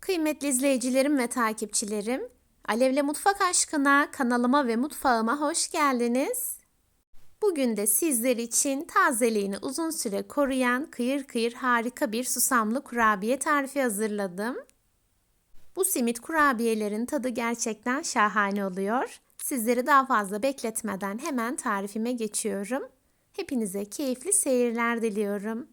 Kıymetli izleyicilerim ve takipçilerim, Alevle Mutfak Aşkına kanalıma ve mutfağıma hoş geldiniz. Bugün de sizler için tazeliğini uzun süre koruyan kıyır kıyır harika bir susamlı kurabiye tarifi hazırladım. Bu simit kurabiyelerin tadı gerçekten şahane oluyor. Sizleri daha fazla bekletmeden hemen tarifime geçiyorum. Hepinize keyifli seyirler diliyorum.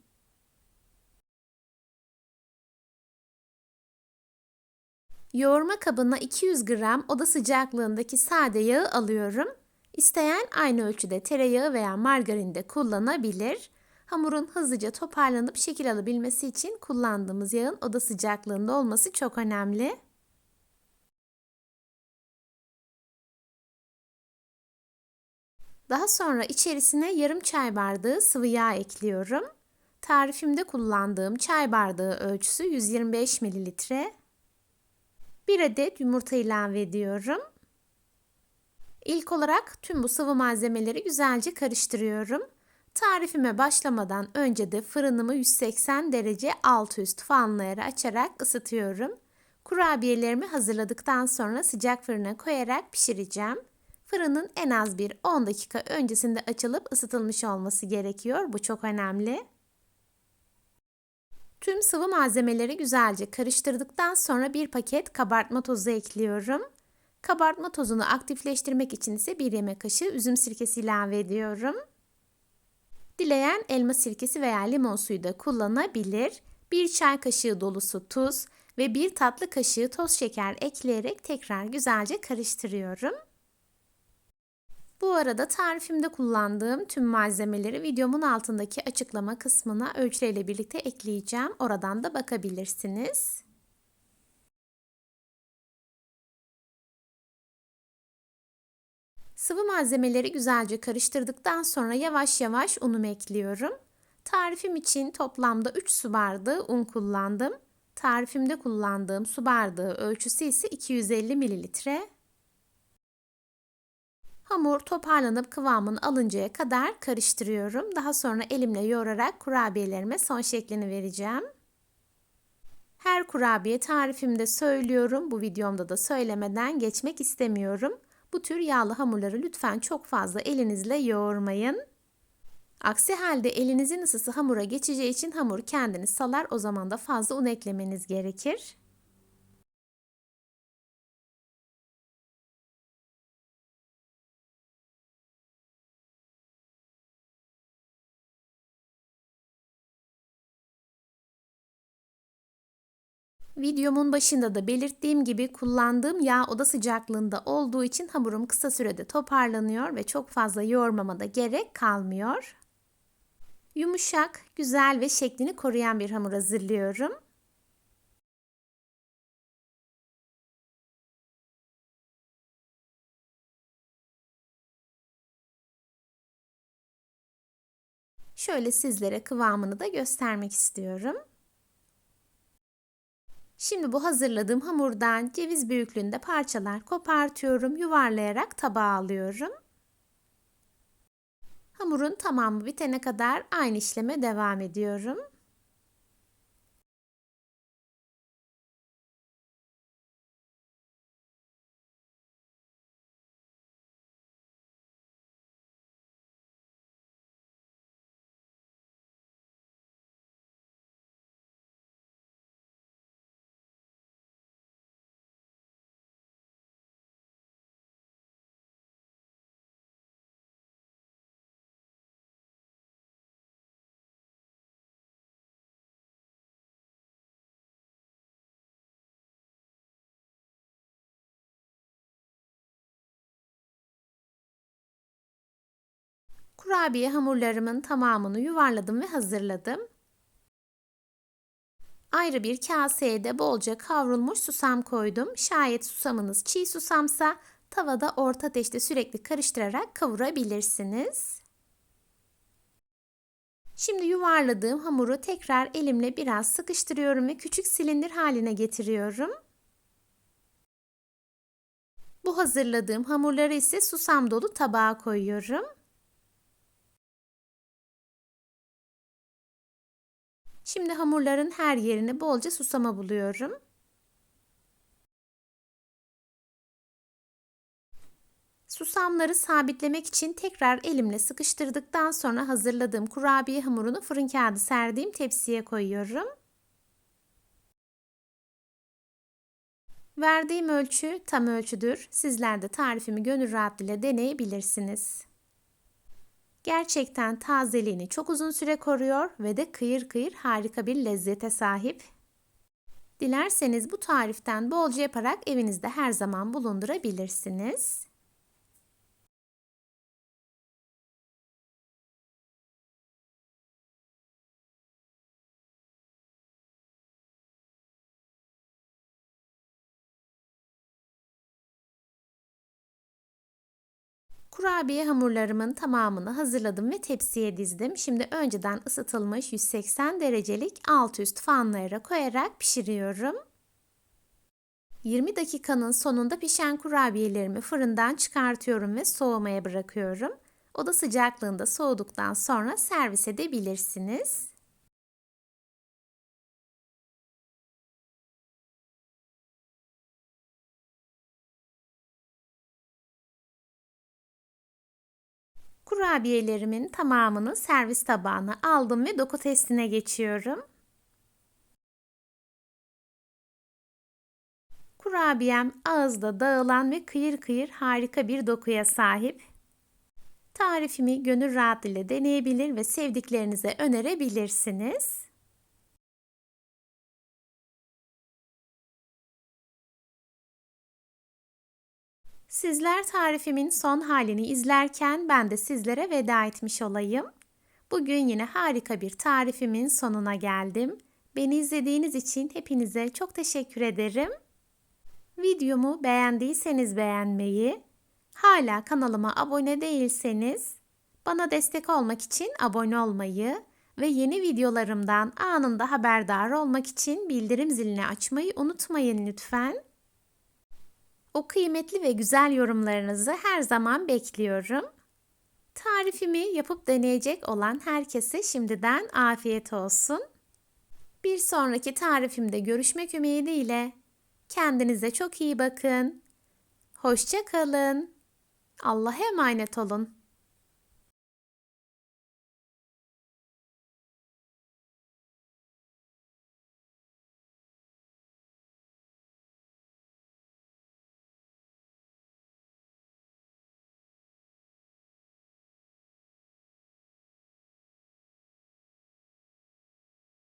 Yoğurma kabına 200 gram oda sıcaklığındaki sade yağı alıyorum. İsteyen aynı ölçüde tereyağı veya margarin de kullanabilir. Hamurun hızlıca toparlanıp şekil alabilmesi için kullandığımız yağın oda sıcaklığında olması çok önemli. Daha sonra içerisine yarım çay bardağı sıvı yağ ekliyorum. Tarifimde kullandığım çay bardağı ölçüsü 125 mililitre. Bir adet yumurta ilave ediyorum. İlk olarak tüm bu sıvı malzemeleri güzelce karıştırıyorum. Tarifime başlamadan önce de fırınımı 180 derece alt üst fanlı ayarı açarak ısıtıyorum. Kurabiyelerimi hazırladıktan sonra sıcak fırına koyarak pişireceğim. Fırının en az bir 10 dakika öncesinde açılıp ısıtılmış olması gerekiyor. Bu çok önemli. Tüm sıvı malzemeleri güzelce karıştırdıktan sonra bir paket kabartma tozu ekliyorum. Kabartma tozunu aktifleştirmek için ise bir yemek kaşığı üzüm sirkesi ilave ediyorum. Dileyen elma sirkesi veya limon suyu da kullanabilir. Bir çay kaşığı dolusu tuz ve bir tatlı kaşığı toz şeker ekleyerek tekrar güzelce karıştırıyorum. Bu arada tarifimde kullandığım tüm malzemeleri videomun altındaki açıklama kısmına ölçülerle birlikte ekleyeceğim. Oradan da bakabilirsiniz. Sıvı malzemeleri güzelce karıştırdıktan sonra yavaş yavaş unumu ekliyorum. Tarifim için toplamda 3 su bardağı un kullandım. Tarifimde kullandığım su bardağı ölçüsü ise 250 mililitre. Hamur toparlanıp kıvamını alıncaya kadar karıştırıyorum. Daha sonra elimle yoğurarak kurabiyelerime son şeklini vereceğim. Her kurabiye tarifimde söylüyorum. Bu videomda da söylemeden geçmek istemiyorum. Bu tür yağlı hamurları lütfen çok fazla elinizle yoğurmayın. Aksi halde elinizin ısısı hamura geçeceği için hamur kendini salar. O zaman da fazla un eklemeniz gerekir. Videomun başında da belirttiğim gibi kullandığım yağ oda sıcaklığında olduğu için hamurum kısa sürede toparlanıyor ve çok fazla yoğurmama da gerek kalmıyor. Yumuşak, güzel ve şeklini koruyan bir hamur hazırlıyorum. Şöyle sizlere kıvamını da göstermek istiyorum. Şimdi bu hazırladığım hamurdan ceviz büyüklüğünde parçalar kopartıyorum. Yuvarlayarak tabağa alıyorum. Hamurun tamamı bitene kadar aynı işleme devam ediyorum. Kurabiye hamurlarımın tamamını yuvarladım ve hazırladım. Ayrı bir kaseye de bolca kavrulmuş susam koydum. Şayet susamınız çiğ susamsa tavada orta ateşte sürekli karıştırarak kavurabilirsiniz. Şimdi yuvarladığım hamuru tekrar elimle biraz sıkıştırıyorum ve küçük silindir haline getiriyorum. Bu hazırladığım hamurları ise susam dolu tabağa koyuyorum. Şimdi hamurların her yerine bolca susama buluyorum. Susamları sabitlemek için tekrar elimle sıkıştırdıktan sonra hazırladığım kurabiye hamurunu fırın kağıdı serdiğim tepsiye koyuyorum. Verdiğim ölçü tam ölçüdür. Sizler de tarifimi gönül rahatlığıyla deneyebilirsiniz. Gerçekten tazeliğini çok uzun süre koruyor ve de kıyır kıyır harika bir lezzete sahip. Dilerseniz bu tariften bolca yaparak evinizde her zaman bulundurabilirsiniz. Kurabiye hamurlarımın tamamını hazırladım ve tepsiye dizdim. Şimdi önceden ısıtılmış 180 derecelik alt üst fanlara koyarak pişiriyorum. 20 dakikanın sonunda pişen kurabiyelerimi fırından çıkartıyorum ve soğumaya bırakıyorum. Oda sıcaklığında soğuduktan sonra servis edebilirsiniz. Kurabiyelerimin tamamını servis tabağına aldım ve doku testine geçiyorum. Kurabiyem ağızda dağılan ve kıyır kıyır harika bir dokuya sahip. Tarifimi gönül rahatlığıyla deneyebilir ve sevdiklerinize önerebilirsiniz. Sizler tarifimin son halini izlerken ben de sizlere veda etmiş olayım. Bugün yine harika bir tarifimin sonuna geldim. Beni izlediğiniz için hepinize çok teşekkür ederim. Videomu beğendiyseniz beğenmeyi, hala kanalıma abone değilseniz bana destek olmak için abone olmayı ve yeni videolarımdan anında haberdar olmak için bildirim zilini açmayı unutmayın lütfen. O kıymetli ve güzel yorumlarınızı her zaman bekliyorum. Tarifimi yapıp deneyecek olan herkese şimdiden afiyet olsun. Bir sonraki tarifimde görüşmek ümidiyle. Kendinize çok iyi bakın. Hoşça kalın. Allah'a emanet olun.